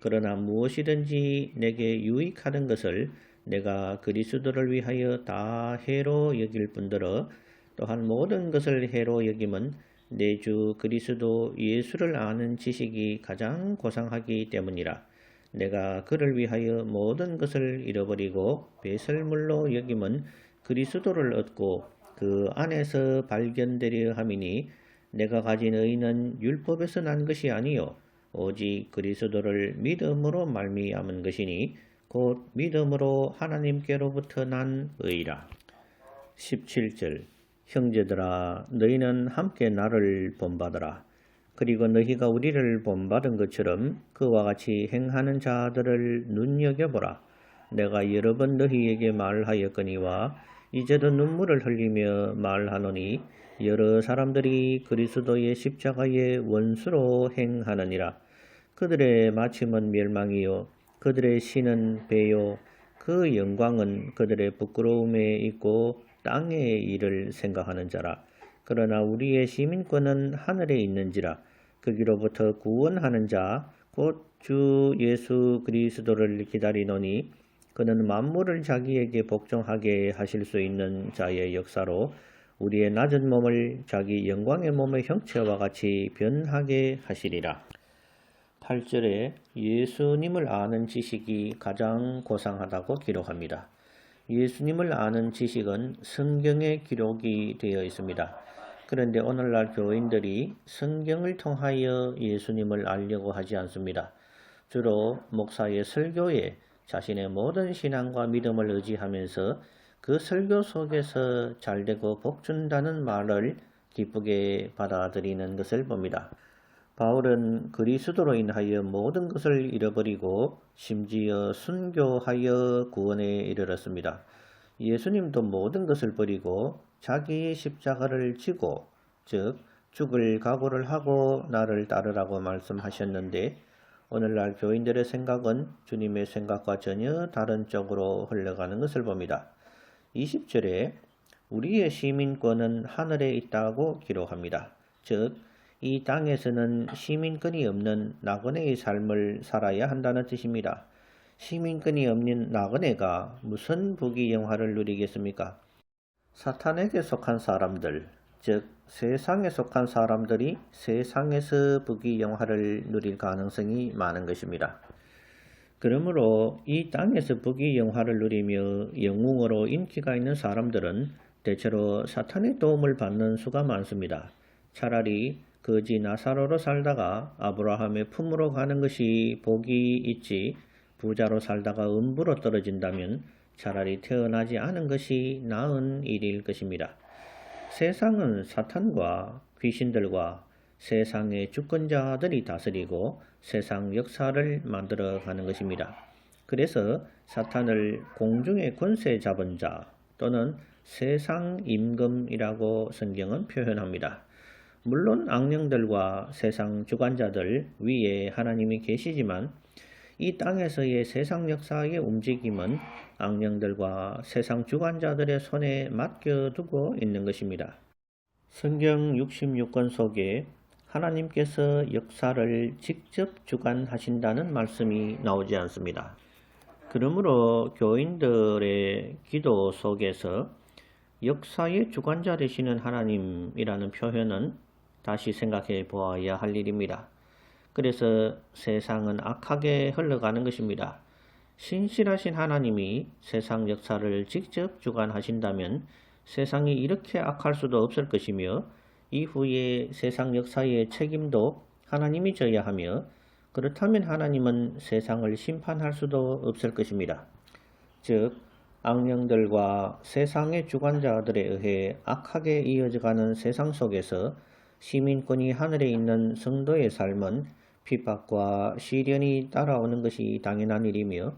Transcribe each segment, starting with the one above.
그러나 무엇이든지 내게 유익하는 것을 내가 그리스도를 위하여 다 해로 여길 뿐더러 또한 모든 것을 해로 여김은 내 주 그리스도 예수를 아는 지식이 가장 고상하기 때문이라. 내가 그를 위하여 모든 것을 잃어버리고 배설물로 여김은 그리스도를 얻고 그 안에서 발견되려 함이니 내가 가진 의는 율법에서 난 것이 아니요 오직 그리스도를 믿음으로 말미암은 것이니 곧 믿음으로 하나님께로부터 난 의라. 17절 형제들아 너희는 함께 나를 본받으라. 그리고 너희가 우리를 본받은 것처럼 그와 같이 행하는 자들을 눈여겨보라. 내가 여러 번 너희에게 말하였거니와 이제도 눈물을 흘리며 말하노니 여러 사람들이 그리스도의 십자가의 원수로 행하느니라. 그들의 마침은 멸망이요 그들의 신은 배요 그 영광은 그들의 부끄러움에 있고 땅의 일을 생각하는 자라. 그러나 우리의 시민권은 하늘에 있는지라 거기로부터 구원하는 자 곧 주 예수 그리스도를 기다리노니 그는 만물을 자기에게 복종하게 하실 수 있는 자의 역사로 우리의 낮은 몸을 자기 영광의 몸의 형체와 같이 변하게 하시리라. 8절에 예수님을 아는 지식이 가장 고상하다고 기록합니다. 예수님을 아는 지식은 성경에 기록이 되어 있습니다. 그런데 오늘날 교인들이 성경을 통하여 예수님을 알려고 하지 않습니다. 주로 목사의 설교에 자신의 모든 신앙과 믿음을 의지하면서 그 설교 속에서 잘되고 복준다는 말을 기쁘게 받아들이는 것을 봅니다. 바울은 그리스도로 인하여 모든 것을 잃어버리고 심지어 순교하여 구원에 이르렀습니다. 예수님도 모든 것을 버리고 자기의 십자가를 지고 즉 죽을 각오를 하고 나를 따르라고 말씀하셨는데 오늘날 교인들의 생각은 주님의 생각과 전혀 다른 쪽으로 흘러가는 것을 봅니다. 20절에 우리의 시민권은 하늘에 있다고 기록합니다. 즉, 이 땅에서는 시민권이 없는 나그네의 삶을 살아야 한다는 뜻입니다. 시민권이 없는 나그네가 무슨 부귀 영화를 누리겠습니까? 사탄에게 속한 사람들, 즉 세상에 속한 사람들이 세상에서 부귀 영화를 누릴 가능성이 많은 것입니다. 그러므로 이 땅에서 부귀 영화를 누리며 영웅으로 인기가 있는 사람들은 대체로 사탄의 도움을 받는 수가 많습니다. 차라리 거지 나사로로 살다가 아브라함의 품으로 가는 것이 복이 있지 부자로 살다가 음부로 떨어진다면 차라리 태어나지 않은 것이 나은 일일 것입니다. 세상은 사탄과 귀신들과 세상의 주권자들이 다스리고 세상 역사를 만들어 가는 것입니다. 그래서 사탄을 공중의 권세 잡은 자 또는 세상 임금이라고 성경은 표현합니다. 물론 악령들과 세상 주관자들 위에 하나님이 계시지만 이 땅에서의 세상 역사의 움직임은 악령들과 세상 주관자들의 손에 맡겨두고 있는 것입니다. 성경 66권 속에 하나님께서 역사를 직접 주관하신다는 말씀이 나오지 않습니다. 그러므로 교인들의 기도 속에서 역사의 주관자 되시는 하나님이라는 표현은 다시 생각해 보아야 할 일입니다. 그래서 세상은 악하게 흘러가는 것입니다. 신실하신 하나님이 세상 역사를 직접 주관하신다면 세상이 이렇게 악할 수도 없을 것이며 이후에 세상 역사의 책임도 하나님이 져야 하며 그렇다면 하나님은 세상을 심판할 수도 없을 것입니다. 즉 악령들과 세상의 주관자들에 의해 악하게 이어져가는 세상 속에서 시민권이 하늘에 있는 성도의 삶은 핍박과 시련이 따라오는 것이 당연한 일이며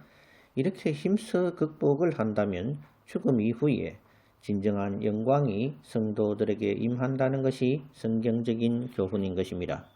이렇게 힘써 극복을 한다면 죽음 이후에 진정한 영광이 성도들에게 임한다는 것이 성경적인 교훈인 것입니다.